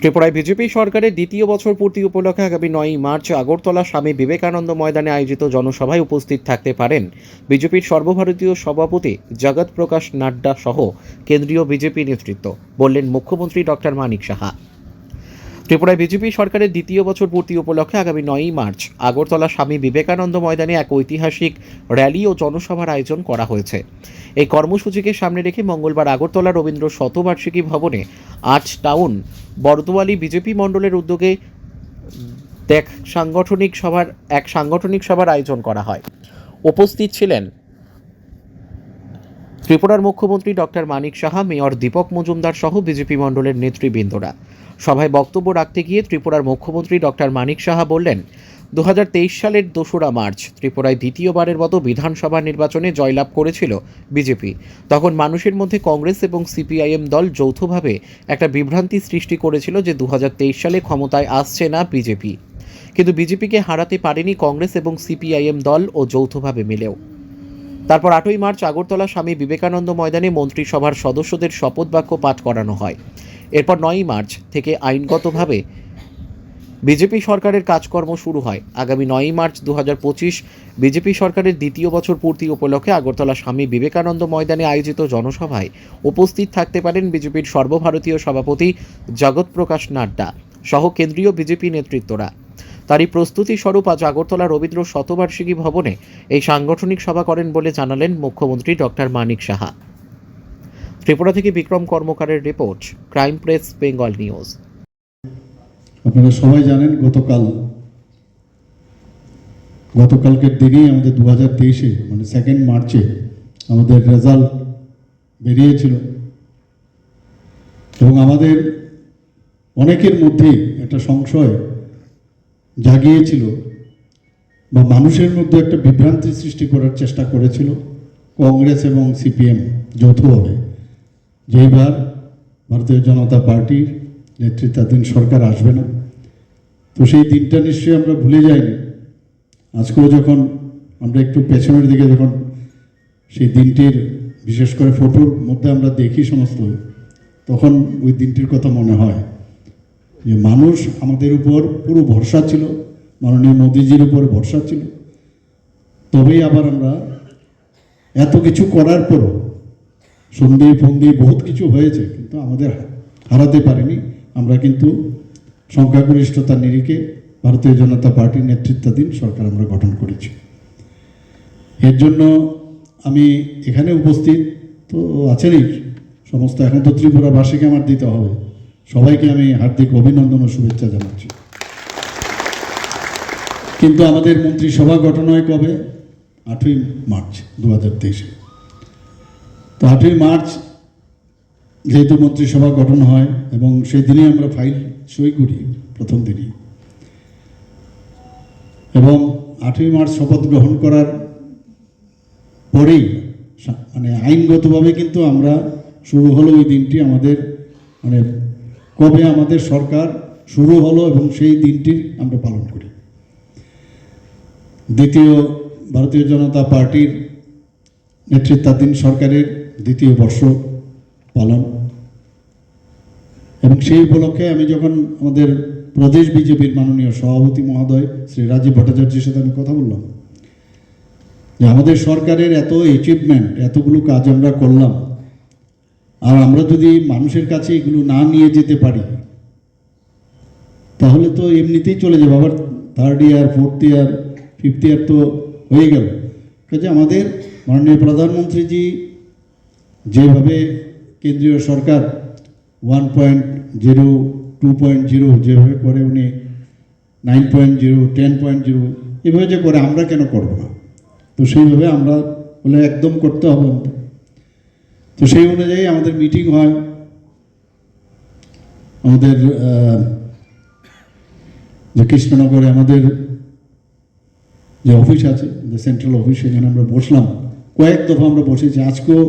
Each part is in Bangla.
ত্রিপুরায় বিজেপি সরকারের দ্বিতীয় বছর পূর্তি উপলক্ষে আগামী নয় মার্চ আগরতলা স্বামী বিবেকানন্দ ময়দানে আয়োজিত জনসভায় উপস্থিত থাকতে পারেন বিজেপির সর্বভারতীয় সভাপতি জগৎ প্রকাশ নাড্ডা সহ কেন্দ্রীয় বিজেপি নেতৃত্ব। বললেন মুখ্যমন্ত্রী ডক্টর মানিক সাহা। ত্রিপুরায় বিজেপি সরকারের দ্বিতীয় বছর পূর্তি উপলক্ষে আগামী নয়ই মার্চ আগরতলা স্বামী বিবেকানন্দ ময়দানে এক ঐতিহাসিক র্যালি ও জনসভার আয়োজন করা হয়েছে। এই কর্মসূচিকে সামনে রেখে মঙ্গলবার আগরতলা রবীন্দ্র শতবার্ষিকী ভবনে আট টাউন, বরদোয়ালি বিজেপি মণ্ডলের উদ্যোগে দেখ সাংগঠনিক সভার, এক সাংগঠনিক সভার আয়োজন করা হয়। উপস্থিত ছিলেন ত্রিপুরার মুখ্যমন্ত্রী ডক্টর মানিক সাহা, মেয়র দীপক মজুমদার সহ বিজেপি মণ্ডলের নেতৃবৃন্দরা। সভায় বক্তব্য রাখতে গিয়ে ত্রিপুরার মুখ্যমন্ত্রী ডক্টর মানিক সাহা বললেন দু হাজার তেইশ সালের দোসরা মার্চ ত্রিপুরায় দ্বিতীয়বারের মতো বিধানসভা নির্বাচনে জয়লাভ করেছিল বিজেপি। তখন মানুষের মধ্যে কংগ্রেস এবং সিপিআইএম দল যৌথভাবে একটা বিভ্রান্তি সৃষ্টি করেছিল যে দু হাজার তেইশ সালে ক্ষমতায় আসছে না বিজেপি। কিন্তু বিজেপিকে হারাতে পারেনি কংগ্রেস এবং সিপিআইএম দল ও যৌথভাবে মিলেও। তারপর আটই মার্চ আগরতলা স্বামী বিবেকানন্দ ময়দানে মন্ত্রিসভার সদস্যদের শপথ বাক্য পাঠ করানো হয়। এরপর নয়ই মার্চ থেকে আইনগতভাবে বিজেপি সরকারের কাজকর্ম শুরু হয়। আগামী নয়ই মার্চ দু হাজার পঁচিশ বিজেপি সরকারের দ্বিতীয় বছর পূর্তি উপলক্ষে আগরতলা স্বামী বিবেকানন্দ ময়দানে আয়োজিত জনসভায় উপস্থিত থাকতে পারেন বিজেপির সর্বভারতীয় সভাপতি জগৎ প্রকাশ নাড্ডা সহ কেন্দ্রীয় বিজেপি নেতৃত্বরা। তারই প্রস্তুতি স্বরূপ আজ আগরতলা রবীন্দ্র শতবার্ষিকী ভবনে এই সাংগঠনিক সভা করেন বলে জানালেন মুখ্যমন্ত্রী ডক্টর মানিক সাহা। ত্রিপুরা থেকে Bikram কর্মকারের report, crime press, Bengal news. আপনারা সবাই জানেন গতকাল, গতকালকের দিনেই আমাদের দু হাজার তেইশে মানে সেকেন্ড মার্চে আমাদের রেজাল্ট বেরিয়েছিল। এবং আমাদের অনেকের মধ্যেই একটা সংশয় জাগিয়েছিল বা মানুষের মধ্যে একটা বিভ্রান্তি সৃষ্টি করার চেষ্টা করেছিল কংগ্রেস এবং সিপিএম যৌথভাবে। যে এবার ভারতীয় জনতা পার্টির নেতৃত্বাধীন সরকার আসবে না। তো সেই দিনটা নিশ্চয়ই আমরা ভুলে যাইনি। আজকেও যখন আমরা একটু পেছনের দিকে যখন সেই দিনটির বিশেষ করে ফটোর মধ্যে আমরা দেখি সমস্ত, তখন ওই দিনটির কথা মনে হয়। যে মানুষ আমাদের উপর পুরো ভরসা ছিল, মাননীয় মোদিজির উপর ভরসা ছিল। তবেই আবার আমরা এত কিছু করার পরও সন্ধি ফন্দি বহুত কিছু হয়েছে, কিন্তু আমাদের হারাতে পারেনি। আমরা কিন্তু সংখ্যাগরিষ্ঠতার নিরিখে ভারতীয় জনতা পার্টির নেতৃত্বাধীন সরকার আমরা গঠন করেছি। এর জন্য আমি এখানে উপস্থিত তো আছেনই সমস্ত, এখন তো ত্রিপুরাবাসীকে আমার দিতে হবে। সবাইকে আমি হার্দিক অভিনন্দন ও শুভেচ্ছা জানাচ্ছি। কিন্তু আমাদের মন্ত্রিসভা গঠন হয় কবে? আটই মার্চ দু হাজার তেইশে। তো আটই মার্চ যেহেতু মন্ত্রিসভা গঠন হয় এবং সেই দিনই আমরা ফাইল সই করি, প্রথম দিনই। এবং আটই মার্চ শপথ গ্রহণ করার পরেই মানে আইনগতভাবে কিন্তু আমরা শুরু হলো ওই দিনটি আমাদের মানে কবে আমাদের সরকার শুরু হলো এবং সেই দিনটি আমরা পালন করি। দ্বিতীয় ভারতীয় জনতা পার্টির নেতৃত্বাধীন সরকারের দ্বিতীয় বর্ষ পালন। এবং সেই উপলক্ষে আমি যখন আমাদের প্রদেশ বিজেপির মাননীয় সভাপতি মহোদয় শ্রী রাজীব ভট্টাচার্যের সাথে আমি কথা বললাম, যে আমাদের সরকারের এত অ্যাচিভমেন্ট এতগুলো কাজ আমরা করলাম, আর আমরা যদি মানুষের কাছে এগুলো না নিয়ে যেতে পারি, তাহলে তো এমনিতেই চলে যাবে। আবার third year fourth year fifth year তো হয়ে গেল। কাজে আমাদের মাননীয় প্রধানমন্ত্রীজি যেভাবে কেন্দ্রীয় সরকার one point zero two point zero যেভাবে করে উনি nine point zero ten point zero এভাবে যে করে, আমরা কেন করব না? তো সেইভাবে আমরা বলে একদম করতে হবে। তো সেই অনুযায়ী আমাদের মিটিং হয়। আমাদের যে কৃষ্ণনগরে আমাদের যে অফিস আছে যে সেন্ট্রাল অফিস সেখানে আমরা বসলাম। কয়েক দফা আমরা বসেছি। আজকেও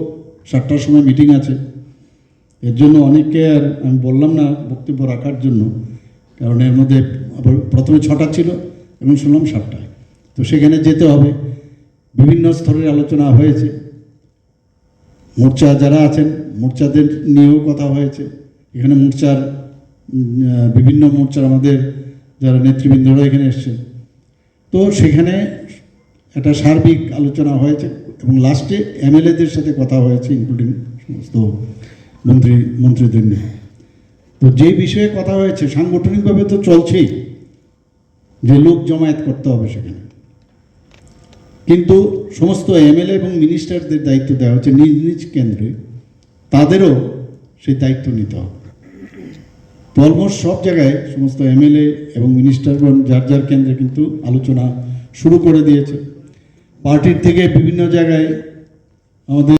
সাতটার সময় মিটিং আছে। এর জন্য অনেককে আর আমি বললাম না বক্তব্য রাখার জন্য, কারণ এর মধ্যে প্রথমে ছটা ছিল এবং শুনলাম সাতটায়। তো সেখানে যেতে হবে। বিভিন্ন স্তরের আলোচনা হয়েছে। মোর্চা যারা আছেন, মোর্চাদের নিয়েও কথা হয়েছে। এখানে মোর্চার বিভিন্ন মোর্চার আমাদের যারা নেতৃবৃন্দরা এখানে এসছেন। তো সেখানে একটা সার্বিক আলোচনা হয়েছে। এবং লাস্টে এমএলএদের সাথে কথা হয়েছে ইনক্লুডিং সমস্ত মন্ত্রী, মন্ত্রীদের নিয়ে। তো যে বিষয়ে কথা হয়েছে, সাংগঠনিকভাবে তো চলছেই, যে লোক জমায়েত করতে হবে সেখানে। কিন্তু সমস্ত এমএলএ এবং মিনিস্টারদের দায়িত্ব দেওয়া হচ্ছে নিজ নিজ কেন্দ্রে। তাদেরও সেই দায়িত্ব নিতে হবে। তো অলমোস্ট সব জায়গায় সমস্ত এমএলএ এবং মিনিস্টারগণ যার যার কেন্দ্রে কিন্তু আলোচনা শুরু করে দিয়েছে। পার্টির থেকে বিভিন্ন জায়গায় আমাদের